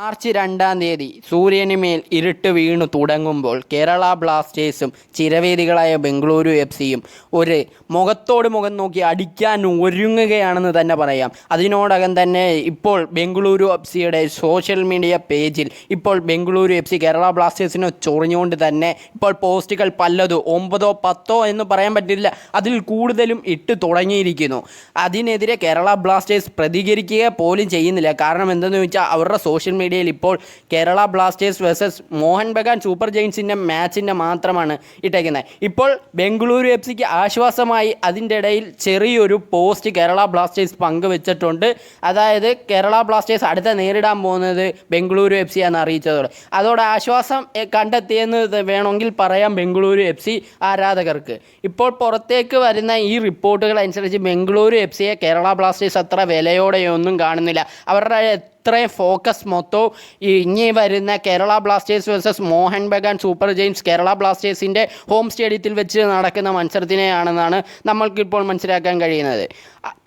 March രണ്ടാം തീയതി സൂര്യന് മേൽ ഇരുട്ട് വീണു തുടങ്ങുമ്പോൾ കേരള ബ്ലാസ്റ്റേഴ്സും ചിരവേദികളായ ബംഗളൂരു എഫ് സിയും ഒരു മുഖത്തോട് മുഖം നോക്കി അടിക്കാൻ ഒരുങ്ങുകയാണെന്ന് തന്നെ പറയാം. അതിനോടകം തന്നെ ഇപ്പോൾ ബംഗളൂരു എഫ് സിയുടെ സോഷ്യൽ മീഡിയ പേജിൽ ഇപ്പോൾ ബംഗളൂരു എഫ് സി കേരള ബ്ലാസ്റ്റേഴ്സിനെ ചൊറിഞ്ഞുകൊണ്ട് തന്നെ ഇപ്പോൾ പോസ്റ്റുകൾ പലതും ഒമ്പതോ പത്തോ എന്ന് പറയാൻ പറ്റില്ല. അതിൽ കൂടുതലും ഇട്ട് തുടങ്ങിയിരിക്കുന്നു. അതിനെതിരെ കേരള ബ്ലാസ്റ്റേഴ്സ് പ്രതികരിക്കുക പോലും ചെയ്യുന്നില്ല. കാരണം എന്തെന്ന് വെച്ചാൽ അവരുടെ സോഷ്യൽ മീഡിയയിൽ ഇപ്പോൾ Kerala Blasters versus Mohun Bagan super ജെയിൻസിന്റെ മാച്ചിന്റെ മാത്രമാണ് ഇട്ടേക്കുന്നത്. ഇപ്പോൾ ബംഗളൂരു എഫ് സിക്ക് ആശ്വാസമായി അതിന്റെ ഇടയിൽ ചെറിയൊരു പോസ്റ്റ് കേരള ബ്ലാസ്റ്റേഴ്സ് പങ്കുവെച്ചിട്ടുണ്ട്. അതായത് കേരള ബ്ലാസ്റ്റേഴ്സ് അടുത്ത നേരിടാൻ പോകുന്നത് ബംഗളൂരു എഫ് സി ആണ് അറിയിച്ചതോടെ. അതോടെ ആശ്വാസം കണ്ടെത്തിയെന്ന് വേണമെങ്കിൽ പറയാം ബംഗളൂരു എഫ് സി ആരാധകർക്ക്. ഇപ്പോൾ പുറത്തേക്ക് വരുന്ന ഈ റിപ്പോർട്ടുകൾ അനുസരിച്ച് ബംഗളൂരു എഫ് സിയെ കേരള ബ്ലാസ്റ്റേഴ്സ് അത്ര വിലയോടെയൊന്നും കാണുന്നില്ല. അവരുടെ ഇത്രയും ഫോക്കസ് മൊത്തവും ഇനി വരുന്ന Kerala Blasters versus Mohun Bagan super giants Kerala ബ്ലാസ്റ്റേഴ്സിന്റെ ഹോം സ്റ്റേഡിയത്തിൽ വെച്ച് നടക്കുന്ന മത്സരത്തിനെയാണെന്നാണ് നമ്മൾക്കിപ്പോൾ മനസ്സിലാക്കാൻ കഴിയുന്നത്.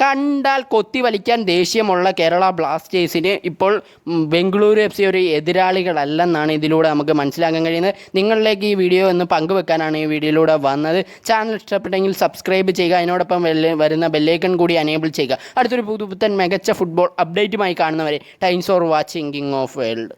കണ്ടാൽ കൊത്തി വലിക്കാൻ ദേഷ്യമുള്ള കേരള ബ്ലാസ്റ്റേഴ്സിന് ഇപ്പോൾ ബംഗളൂരു എഫ് സി ഒരു എതിരാളികളല്ലെന്നാണ് ഇതിലൂടെ നമുക്ക് മനസ്സിലാക്കാൻ കഴിയുന്നത്. നിങ്ങളിലേക്ക് ഈ വീഡിയോ ഒന്ന് പങ്കുവെക്കാനാണ് ഈ വീഡിയോയിലൂടെ വന്നത്. ചാനൽ ഇഷ്ടപ്പെട്ടെങ്കിൽ സബ്സ്ക്രൈബ് ചെയ്യുക. അതിനോടൊപ്പം വരുന്ന ബെല്ലേക്കൺ കൂടി അനേബിൾ ചെയ്യുക. അടുത്തൊരു പുതുപുത്തൻ മികച്ച ഫുട്ബോൾ അപ്ഡേറ്റുമായി കാണുന്നവരെ Thanks for watching King of World.